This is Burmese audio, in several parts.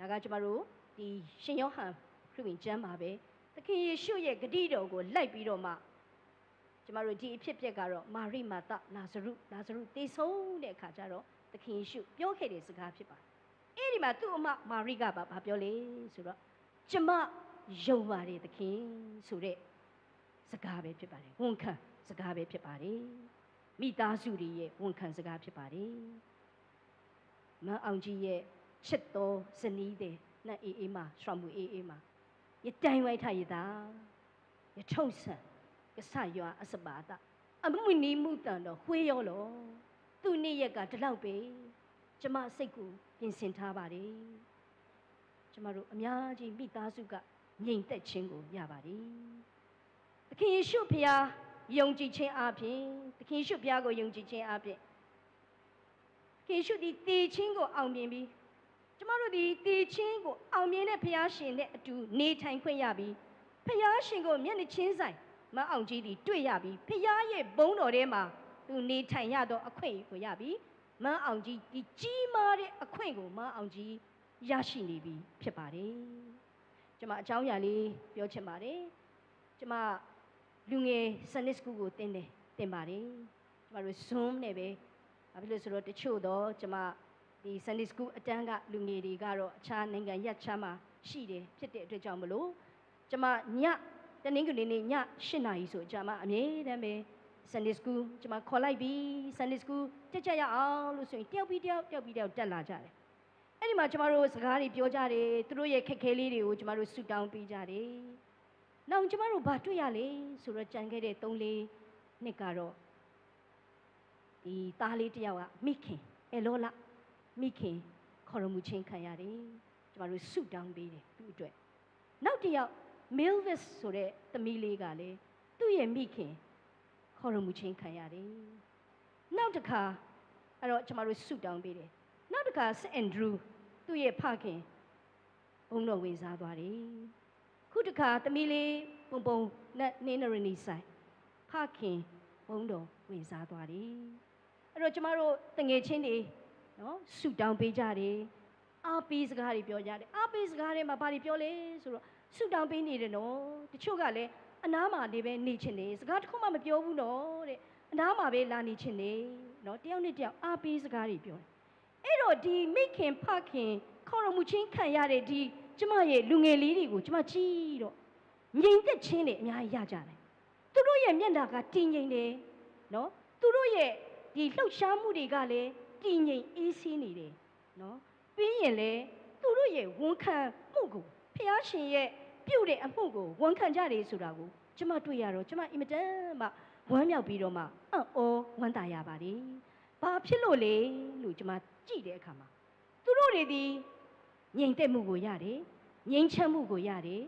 ဒါကကျမတို့ဒီရှင်ယောဟန်ခရစ်ဝင်ကျမ်းမှာပဲသခင်ယေရှုရဲ့ဂတိတော်ကိုလိုက်ပြီးတော့မှကျမတို့ဒီအဖြစ်အပျက်ကတော့မာရိမာသလာဇရုလာဇရုတေဆုံးတဲ့အခါကျတော့သခင်ယေရှုပြောခဲ့တဲ့စကားဖြစ်ပါတယ်အဲ့ဒီမှာသူ့အမမာရိကပါဘာပြောလဲဆိုတော့ကျမယုံပါတယ်သခင်ဆိုတဲ့စကားပဲဖြစ်ပါတယ်ဝန်ခံစကားပဲဖြစ်ပါတယ်မိသားစုတွေရဲ့ဝန်ခံစကားဖြစ်ပါတယ်မန်းအောင်ကြီးရဲ့ ချစ်တော်ဇနီးတဲ့နဲ့အေးအေးမှာရှောင်းမှုအေးအေးမှာရတိုင်ဝိုက်ထားရတာရထုံဆန်ကဆရွာအစပါဒအမှုနီမှုတန်တော့ခွေးရောလောသူ့နေ့ရက်ကဒီလောက်ပဲကျမစိတ်ကိုပြင်ဆင်ထားပါတယ်ကျမတို့အများကြီးမိသားစုကငြိမ်သက်ခြင်းကိုရပါတယ်သခင်ယေရှုဖျားယုံကြည်ခြင်း ကိုယုံကြည်ခြင်းအပြင်သခင်ယေရှုဒီတည်ခြင်းကိုအောင်မြင်ပြီးကျမတို့ဒီတည်ခြင်းကိုအောင်မြင်တဲ့ဖျားရှင်နဲ့အတူနေထိုင်ခွင့်ရပြီးဖျားရှင်ကိုမျက်နှာချင်းဆိုင်မအောင်ကြီးဒီတွေ့ရပြီးဖျားရဲ့ဘုန်းတော်ထဲမှာသူနေထိုင်ရတော့အခွင့်ကိုရပြီးမန်းအောင်ကြီးဒီကြီးမားတဲ့အခွင့်ကိုမန်းအောင်ကြီးရရှိနေပြီဖြစ်ပါတယ်ကျမအကြောင်းအရာလေးပြောချင်ပါတယ်ကျမလူငယ် Sunday School ကိုတင်တယ်တင်ပါတယ်ကျမတို့ Zoom နဲ့ပဲဘာဖြစ်လို့ဆိုတော့တချို့တော့ကျမ ဒီ Sunday School အတန်းကလူငယ်တွေကတော့အခြားနိုင်ငံရပ်ခြားမှာရှိတယ်ဖြစ်တဲ့အတွက်ကြောင့်မလို့ကျမညတနင်္ဂနွေနေ့ည8နာရီဆိုကျမအမြဲတမ်းပဲ Sunday School ကျမခေါ်လိုက်ပြီး Sunday School တက်ကြရအောင်လို့ဆိုရင်တယောက်ပြီးတယောက်တယောက်ပြီးတယောက်တက်လာကြတယ်အဲ့ဒီမှာကျမတို့စကားတွေပြောကြတယ်သူတို့ရဲ့ခက်ခဲလေးတွေကိုကျမတို့ဆူတောင်းပေးကြတယ်နောက်ကျမတို့ဘာတွေ့ရလဲဆိုတော့ကြံခဲ့တဲ့3လေးနှစ်ကတော့ဒီသားလေးတယောက်ကမိခင်အဲလောလာ မိခင်ခေါ်ရမှုချင်းခံရတယ်ကျမတို့ဆူတောင်းပေးတယ်သူ့အတွက်နောက်တစ်ယောက် Milvis ဆိုတဲ့သမီးလေးကလည်းသူ့ရဲ့မိခင်ခေါ်ရမှုချင်းခံရတယ်နောက်တစ်ခါအဲ့တော့ကျမတို့ဆူတောင်းပေးတယ်နောက်တစ်ခါ St. Andrew သူ့ရဲ့ဖခင်ဘုံတော်ဝင်စားသွားတယ်ခုတစ်ခါသမီးလေးပုံပုံနဲ့နင်းနရနီဆိုင်ဖခင်ဘုံတော်ဝင်စားသွားတယ်အဲ့တော့ကျမတို့တငယ်ချင်းတွေ နော်ဆူတောင်းပေးကြတယ်အားပေးစကားတွေပြောကြတယ်အားပေးစကားတွေမှာဘာတွေပြောလဲဆိုတော့ဆူတောင်းပေးနေတယ်နော်တချို့ကလည်းအနားမှာနေပဲနေချင်တယ်စကားတစ်ခုမှမပြောဘူးနော်တဲ့အနားမှာပဲလာနေချင်တယ်နော်တယောက်နဲ့တယောက်အားပေးစကားတွေပြောတယ်အဲ့တော့ဒီမိခင်ဖခင်ခေါ်ရမှုချင်းခံရတဲ့ဒီကျမရဲ့လူငယ်လေးတွေကိုကျမကြည့်တော့ငြိမ်သက်ခြင်းတွေအများကြီးရကြတယ်သူတို့ရဲ့မျက်နှာကတည်ငြိမ်တယ်နော်သူတို့ရဲ့ဒီလှုပ်ရှားမှုတွေကလည်း တည်ငြိမ်အေးဆေးနေတယ်နော်ပြီးရင်လေသူတို့ရဲ့ဝန်ခံမှုကိုဖះရှင်ရဲ့ပြုတ်တဲ့အမှုကိုဝန်ခံကြတယ်ဆိုတာကိုကျမတွေ့ရတော့ကျမအင်မတန်မှဝမ်းမြောက်ပြီးတော့မှအံ့ဩဝမ်းသာရပါတယ်။ဘာဖြစ်လို့လဲလို့ကျမကြည့်တဲ့အခါမှာသူတို့တွေဒီငြိမ်သက်မှုကိုရတယ်ငြိမ်ချမ်းမှုကိုရတယ်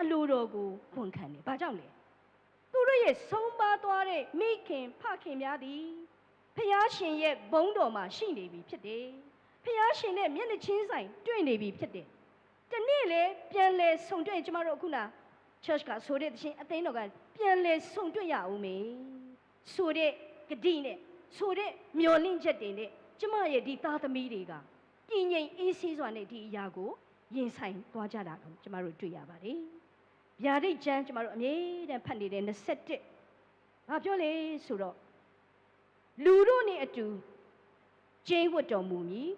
အလိုတော်ကိုဝန်ခံတယ်။ဘာကြောင့်လဲ။သူတို့ရဲ့ဆုံးပါသွားတဲ့မိခင်ဖခင်များသည် ဖះရှင်ရဲ့ဘုန်းတော်မှာရှိနေပြီဖြစ်တယ်။ဖះရှင်နဲ့မျက်နှာချင်းဆိုင်တွေ့နေပြီဖြစ်တယ်။တနေ့လေပြန်လဲဆုံတွေ့ကျမတို့အခုန church ကဆိုတဲ့တခြင်းအသိတော်ကပြန်လဲဆုံတွေ့ရအောင်မေဆိုတဲ့ဂတိနဲ့ဆိုတဲ့မျော်လင့်ချက်တွေနဲ့ကျမရဲ့ဒီသားသမီးတွေကပြင်းငိမ်အေးဆေးစွာနဲ့ဒီအရာကိုရင်ဆိုင်သွားကြတာကိုကျမတို့တွေ့ရပါတယ်။ဗျာဒိတ်ကျမ်းကျမတို့အမြဲတမ်းဖတ်နေတဲ့21ဘာပြောလဲဆိုတော့ လူတို့နဲ့အတူကျင်းဝတ်တော်မူမည်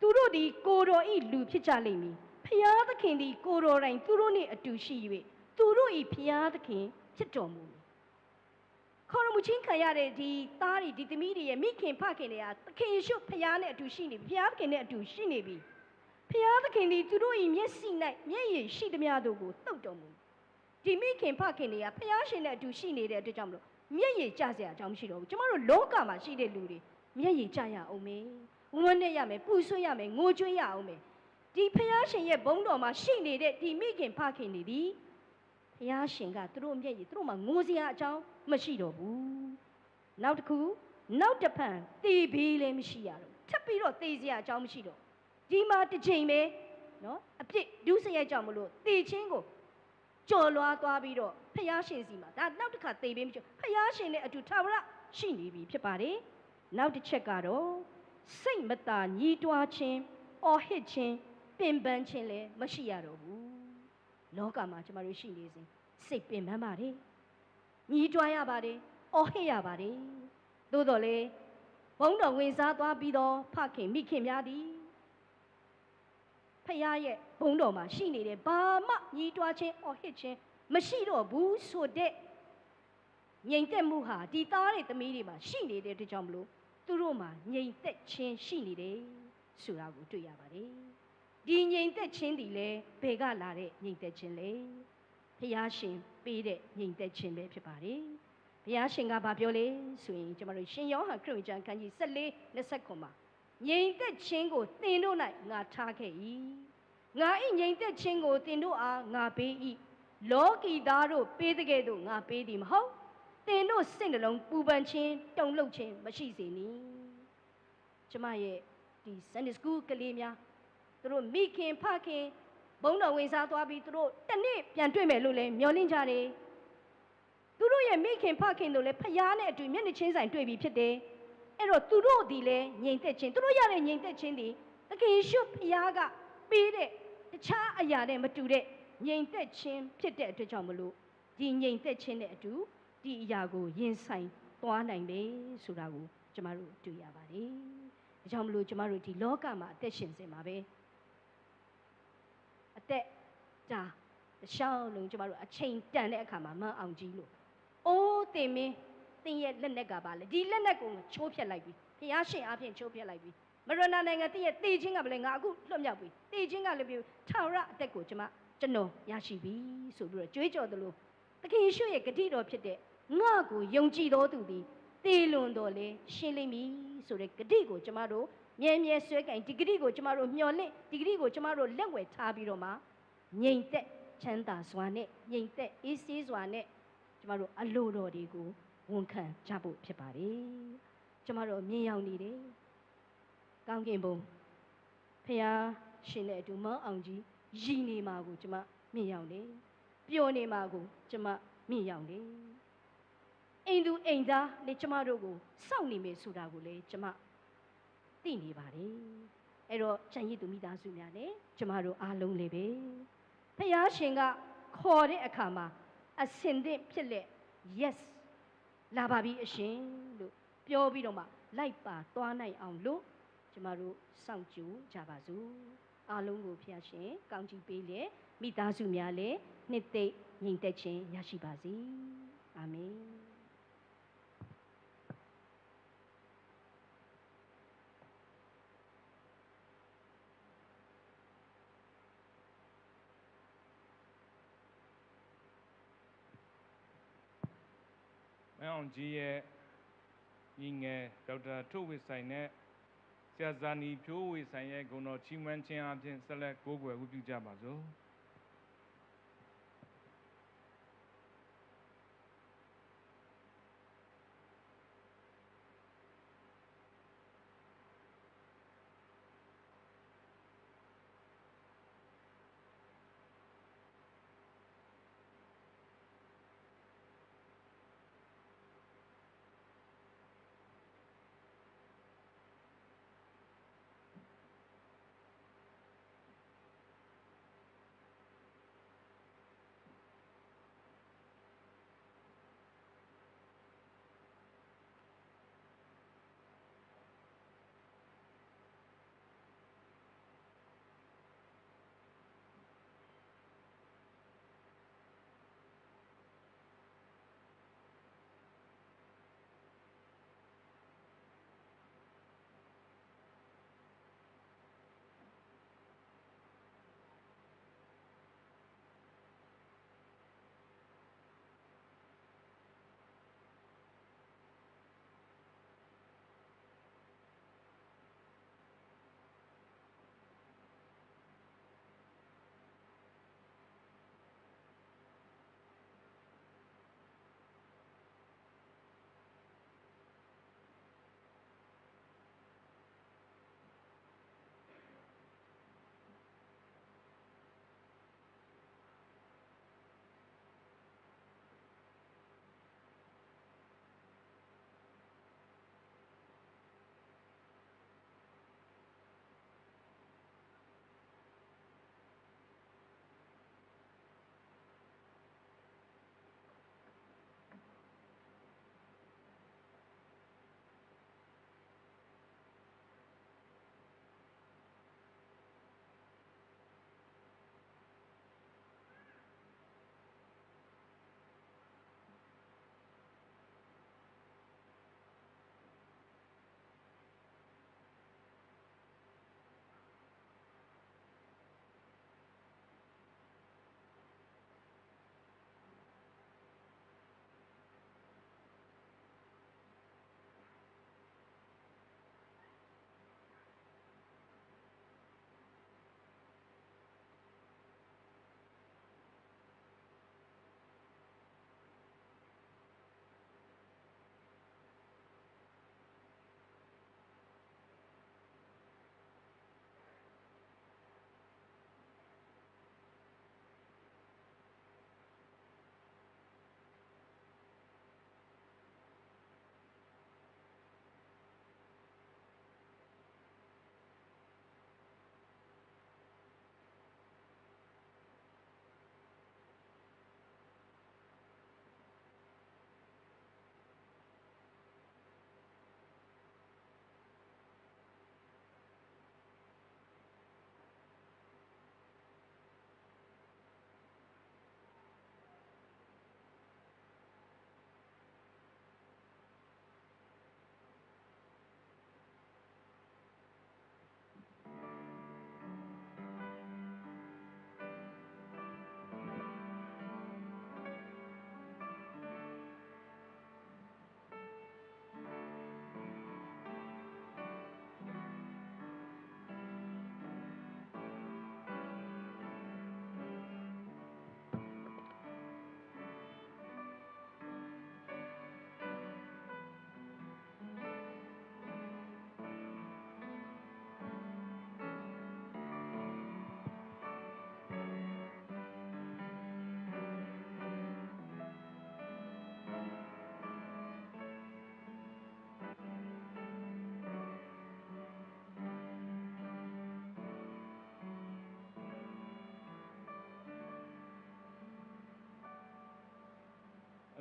သူတို့သည်ကိုတော်ဤလူဖြစ်ကြလိမ့်မည်ဖျားသခင်သည်ကိုတော်တိုင်သူတို့နှင့်အတူရှိ၍သူတို့ဤဖျားသခင်ဖြစ်တော်မူမည်ခေါ်ရမူချင်းခံရတဲ့ဒီသားတွေဒီသမီးတွေရဲ့မိခင်ဖခင်တွေကသခင်ယေရှုဖျားနဲ့အတူရှိနေပြီဖျားသခင်နဲ့အတူရှိနေပြီဖျားသခင်သည်သူတို့ဤမျက်စိ၌မျက်ရည်ရှိသမျှတို့ကိုတုတ်တော်မူဒီမိခင်ဖခင်တွေကဖျားရှင်နဲ့အတူရှိနေတဲ့အတွက်ကြောင့်မလို့ မျက်ရည်ကျစရာအကြောင်းမရှိတော့ဘူးကျမတို့လောကမှာရှိတဲ့လူတွေမျက်ရည်ကျရအောင်မေဝန်းနဲ့ရမယ်ပူဆွေးရမယ်ငိုကြွေးရအောင်မေဒီဖျားရှင်ရဲ့ဘုန်းတော်မှာရှိနေတဲ့ဒီမိခင်ဖခင်တွေဒီဖျားရှင်ကသူတို့မျက်ရည်သူတို့မှာငိုစရာအကြောင်းမရှိတော့ဘူးနောက်တစ်ခုနောက်တစ်ဖန်တည်ပြီးလည်းမရှိရတော့ထပ်ပြီးတော့တည်စရာအကြောင်းမရှိတော့ဒီမှာတစ်ချိန်ပဲနော်အပြစ်ဒုစရိုက်ကြောင့်မလို့တည်ချင်းကို ကြော်လွားသွားပြီးတော့ဖျားရှင်စီမှာဒါနောက်တစ်ခါတည်ပြီးမရှိဖျားရှင်နဲ့အတူထာဝရရှိနေပြီဖြစ်ပါတယ်နောက်တစ်ချက်ကတော့စိတ်မသာညီးတွားခြင်းအော်ဟစ်ခြင်းပင်ပန်းခြင်းလည်းမရှိရတော့ဘူးလောကမှာကျမတို့ရှိနေစဉ်စိတ်ပင်ပန်းပါတယ်ညီးတွားရပါတယ်အော်ဟစ်ရပါတယ်သို့တော်လေဘုံတော်ဝင်စားသွားပြီးတော့ဖခင်မိခင်များသည် ဖခင်ရဲ့ဘုံတော်မှာရှိနေတယ်ဘာမှညီးတွားခြင်းအော်ဟစ်ခြင်းမရှိတော့ဘူးဆိုတဲ့ငြိမ်သက်မှုဟာဒီသားတွေသမီးတွေမှာရှိနေတဲ့အတွက်ကြောင့်မလို့သူတို့မှာငြိမ်သက်ခြင်းရှိနေတယ်ဆိုတာကိုတွေ့ရပါတယ်ဒီငြိမ်သက်ခြင်းဒီလေဘယ်ကလာတဲ့ငြိမ်သက်ခြင်းလဲဖျားရှင်ပေးတဲ့ငြိမ်သက်ခြင်းပဲဖြစ်ပါတယ်ဘုရားရှင်ကဘာပြောလဲဆိုရင်ကျွန်တော်တို့ရှင်ယောဟန်ခရစ်ဝင်ကျမ်းခန်းကြီး14 29မှာ ငြိမ်သက်ခြင်းကိုသင်တို့၌ငါထားခဲ့၏ငါ၏ငြိမ်သက်ခြင်းကိုသင်တို့အားငါပေး၏လောကီသားတို့ပေးတဲ့ကဲ့သို့ငါပေးသည်မဟုတ်သင်တို့စိတ်နှလုံးပူပန်ခြင်းတုန်လှုပ်ခြင်းမရှိစေနှင့်ကျမရဲ့ဒီ Sunday School ကလေးများသူတို့မိခင်ဖခင်ဘုန်းတော်ဝင်စားသွားပြီးသူတို့တစ်နေ့ပြန်တွေ့မယ်လို့လည်းမျှော်လင့်ကြတယ်သူတို့ရဲ့မိခင်ဖခင်တို့လည်းဖျားနဲ့အတူမျက်နှာချင်းဆိုင်တွေ့ပြီးဖြစ်တယ် အဲ့တော့သူတို့ဒီလည်းငြိမ်သက်ခြင်းသူတို့ရတဲ့ငြိမ်သက်ခြင်းဒီသခင်ယေရှုဖျားကပေးတဲ့တခြားအရာနဲ့မတူတဲ့ငြိမ်သက်ခြင်းဖြစ်တဲ့အတွက်ကြောင့်မလို့ဒီငြိမ်သက်ခြင်းနဲ့အတူဒီအရာကိုရင်ဆိုင်သွားနိုင်မယ်ဆိုတာကိုကျမတို့တွေ့ရပါတယ်။ဒါကြောင့်မလို့ကျမတို့ဒီလောကမှာအသက်ရှင်စင်ပါပဲ။အသက်ကြာတခြားလုံးကျမတို့အချိန်တန်တဲ့အခါမှာမအောင်ကြီးလို့အိုးတင်မင်း တင်ရဲ့လက်နဲ့ကပါလေဒီလက်နဲ့ကိုချိုးဖြတ်လိုက်ပြီ။ဖျားရှင်အပြင်ချိုးဖြတ်လိုက်ပြီ။မရဏနိုင်ငံတည့်ရဲ့တေချင်းကပဲလေငါအခုလွတ်မြောက်ပြီ။တေချင်းကလည်းပြီထာဝရအသက်ကိုကျမကျွန်တော်ရရှိပြီဆိုပြီးတော့ကြွေးကြော်သလိုသခင်ယေရှုရဲ့ဂတိတော်ဖြစ်တဲ့ငါကိုယုံကြည်တော်သူသည်တေလွန်တော်လဲရှင်းလိမ့်မည်ဆိုတဲ့ဂတိကိုကျမတို့မြဲမြဲဆွဲကင်ဒီဂတိကိုကျမတို့မျှော်လင့်ဒီဂတိကိုကျမတို့လက်ဝယ်ထားပြီးတော့မှငြိမ်သက်ချမ်းသာစွာနဲ့ငြိမ်သက်အေးဆေးစွာနဲ့ကျမတို့အလိုတော်တွေကို ဝန်ခံကြဖို့ဖြစ်ပါတယ်ကျမတို့မြင်ရောက်နေတယ်ကောင်းကင်ဘုံဖះရှင်နဲ့အတူမောင်းအောင်ကြီးရည်နေမှာကိုကျမမြင်ရောက်တယ်ပျော်နေမှာကိုကျမမြင်ရောက်တယ်အိမ်သူအိမ်သားနဲ့ကျမတို့ကိုစောင့်နေမယ်ဆိုတာကိုလည်းကျမသိနေပါတယ်အဲ့တော့ချန်ရည်သူမိသားစုများနဲ့ကျမတို့အားလုံးလည်းပဲဖះရှင်ကခေါ်တဲ့အခါမှာအစင်သင့်ဖြစ်လက် yes လာပါပြီအရှင်လို့ပြောပြီးတော့မှလိုက်ပါသွားနိုင်အောင်လို့ကျမတို့စောင့်ကြိုကြပါစို့အားလုံးကိုဖះရှင်ကောင်းချီးပေးလေမိသားစုများလည်းနှစ်သိမ့်ညီသက်ခြင်းရရှိပါစေအာမင်မ င်းအောင်ကြီးရဲ့ညီငယ်ဒေါက်တာထုတ်ဝေဆိုင်နဲ့ဆရာဇာနီဖြိုးဝေဆိုင်ရဲ့ဂုဏ်တော်ချီးမွမ်းခြင်းအပြင်ဆက်လက်ကိုးကွယ်ဝတ်ပြုကြပါစို့။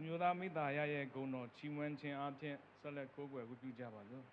မျိုးသားမိသားရရဲ့ဂုဏ်တော်ချီးမွမ်းခြင်းအပြင်ဆက်လက်ကိုးကွယ်ဝတ်ပြုကြပါစို့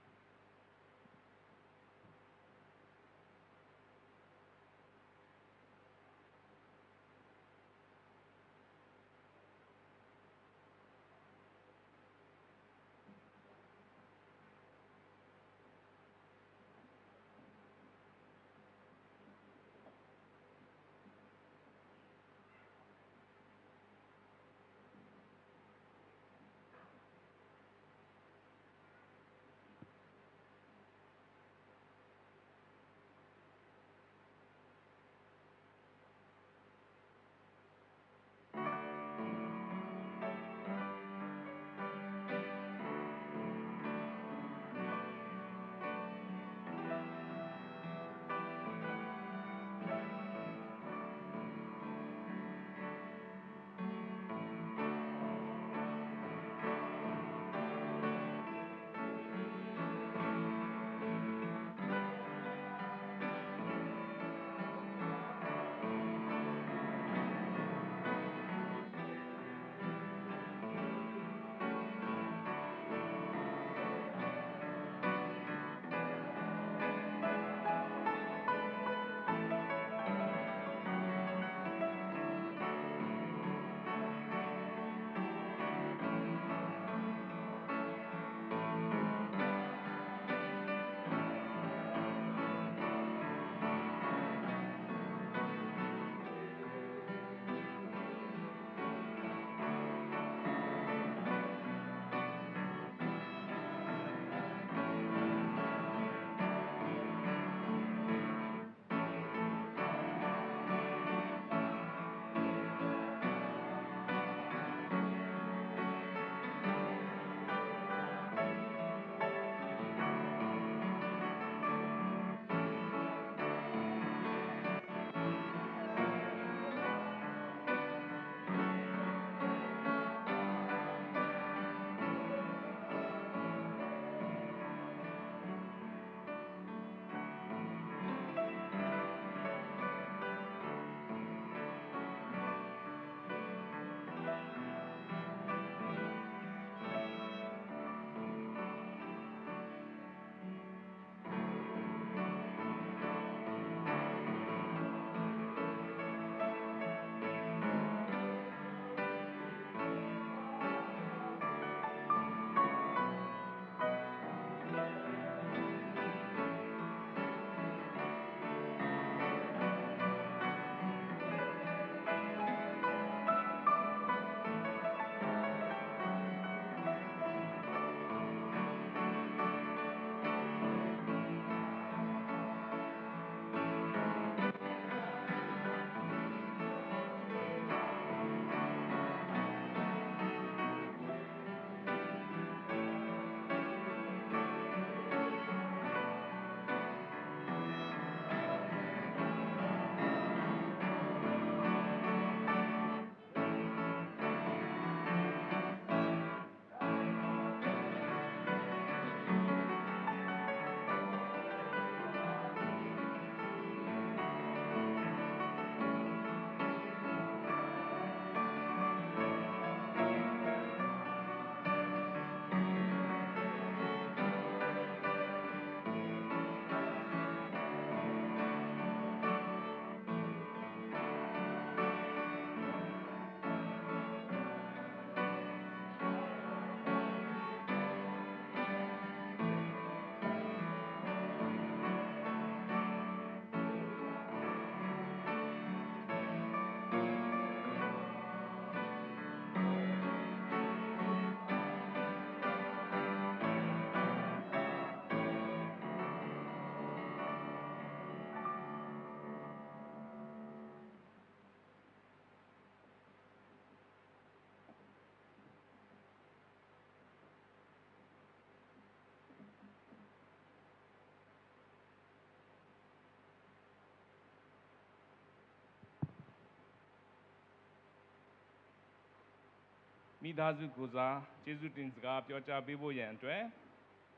ီးသားစုကိုစားကျေးဇူးတင်စကားပြောကြားပေးဖို့ရန်အတွက်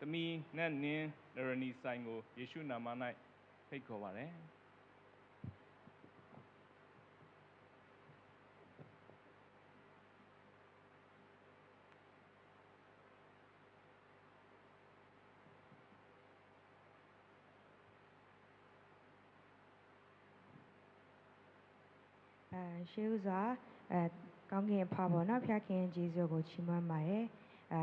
တမီနဲ့နင်းနရနီဆိုင်ကိုယေရှုနာမ၌ဖိတ်ခေါ်ပါရစေ။ရှိဥစွာအဲ ကောင်းကင်ဖာပေါ်နော်ဖျားခင်ဂျေဇုကိုချီးမွမ်းပါတယ်အဲ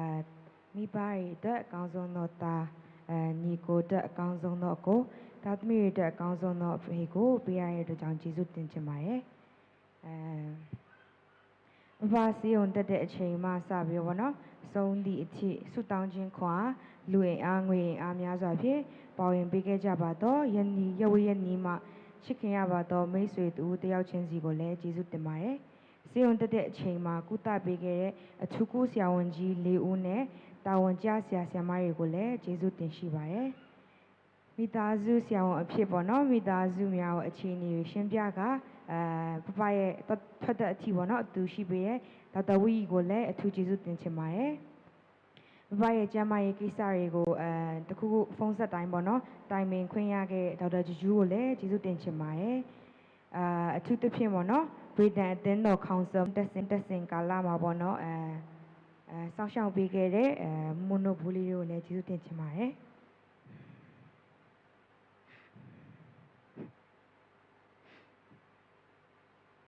မိဘတွေအတွက်အကောင်းဆုံးသောသားအဲညီကိုအတွက်အကောင်းဆုံးသောအကိုသားသမီးတွေအတွက်အကောင်းဆုံးသောအဖေကိုပေးရတဲ့အတွက်ကြောင့်ဂျေဇုတင်ချင်ပါတယ်အဲဘဘစီယုံတက်တဲ့အချိန်မှစပြီးတော့ဗောနော်ဆုံးသည့်အထိဆုတောင်းခြင်းခွာလူအိမ်အားငွေအိမ်အားများစွာဖြင့်ပါဝင်ပေးခဲ့ကြပါတော့ယနေ့ရဝရနီမှချစ်ခင်ရပါတော့မိတ်ဆွေတူတယောက်ချင်းစီကိုလည်းကျေးဇူးတင်ပါတယ်။ စေုံတက်တဲ့အချိန်မှာကုသပေးခဲ့တဲ့အထူးကူဆရာဝန်ကြီး၄ဦးနဲ့တာဝန်ကျဆရာဆရာမတွေကိုလည်းကျေးဇူးတင်ရှိပါတယ်။မိသားစုဆရာဝန်အဖြစ်ပေါ့နော်မိသားစုများကိုအခြေအနေကိုရှင်းပြကအဲပပရဲ့ထွက်တဲ့အထိပေါ့နော်အတူရှိပေးရဲ့ဒေါက်တာဝီကိုလည်းအထူးကျေးဇူးတင်ချင်ပါတယ်။ဘဘရဲ့ကျမ်းမာရေးကိစ္စတွေကိုအဲတခုခုဖုန်းဆက်တိုင်းပေါ့နော်တိုင်ပင်ခွင့်ရခဲ့ဒေါက်တာဂျူဂျူးကိုလည်းကျေးဇူးတင်ချင်ပါတယ်အာအထူးသဖြင့်ပေါ့နော်ဗေဒန်အသင်းတော်ကောင်ဆယ်တက်စင်တက်စင်ကာလာမှာပေါ့နော်အဲအဲစောင့်ရှောက်ပေးခဲ့တဲ့အဲမိုနိုဘူလီကိုလည်းကျေးဇူးတင်ချင်ပါတယ်